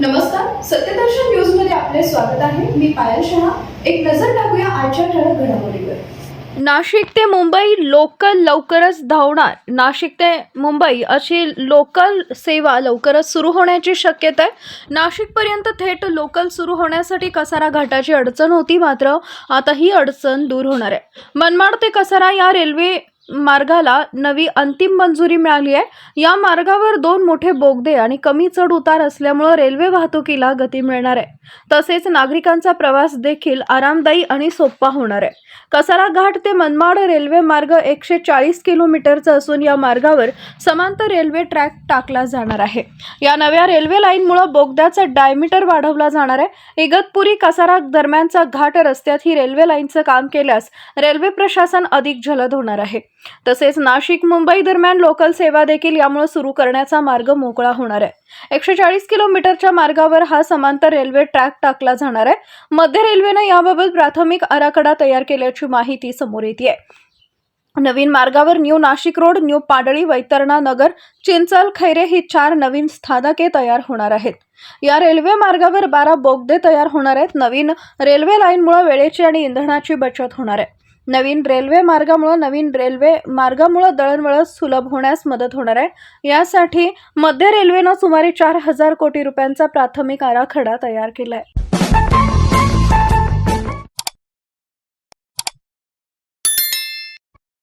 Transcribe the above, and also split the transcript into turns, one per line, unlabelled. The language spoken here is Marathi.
नमस्कार सत्यदर्शन न्यूजमध्ये आपले स्वागत आहे. मी पायल शहा. एक नजर टाकूया आजच्या ठळक घडामोडीवर.
नाशिक ते मुंबई लोकल लवकरच धावणार. नाशिक ते मुंबई अशी लोकल सेवा लवकरच सुरू होण्याची शक्यता आहे. नाशिकपर्यंत थेट लोकल सुरू होण्यासाठी कसारा घाटाची अडचण होती मात्र आता ही अडचण दूर होणार आहे. मनमाड ते कसारा या रेल्वे मार्गाला नवी अंतिम मंजुरी मिळाली आहे. या मार्गावर दोन मोठे बोगदे आणि कमी चढ उतार असल्यामुळं रेल्वे वाहतुकीला गती मिळणार आहे. तसेच नागरिकांचा प्रवास देखील आरामदायी आणि सोपा होणार आहे. कसारा घाट ते मनमाड रेल्वे मार्ग एकशे चाळीस किलोमीटरचा असून या मार्गावर समांतर रेल्वे ट्रॅक टाकला जाणार आहे. या नव्या रेल्वे लाईनमुळे बोगद्याचा डायमीटर वाढवला जाणार आहे. इगतपुरी कसारा दरम्यानचा घाट रस्त्यात ही रेल्वे लाईनचं काम केल्यास रेल्वे प्रशासन अधिक जलद होणार आहे. तसेच नाशिक मुंबई दरम्यान लोकल सेवा देखील यामुळे सुरू करण्याचा मार्ग मोकळा होणार आहे. एकशे चाळीस किलोमीटरच्या मार्गावर हा समांतर रेल्वे ट्रॅक टाकला जाणार आहे. मध्य रेल्वेनं याबाबत प्राथमिक आराखडा तयार केल्याची माहिती समोर येते नवीन मार्गावर new Nashik road new Padli Vaitarna Nagar Chinchal Khaire ही चार नवीन स्थानके तयार होणार आहेत. या रेल्वे मार्गावर बारा बोगदे तयार होणार आहेत. नवीन रेल्वे लाईनमुळे वेळेची आणि इंधनाची बचत होणार आहे. नवीन रेल्वे मार्गामुळं नवीन रेल्वे मार्गामुळं दळणवळण सुलभ होण्यास मदत होणार आहे. यासाठी मध्य रेल्वेनं सुमारे चार हजार कोटी रुपयांचा प्राथमिक आराखडा तयार केला आहे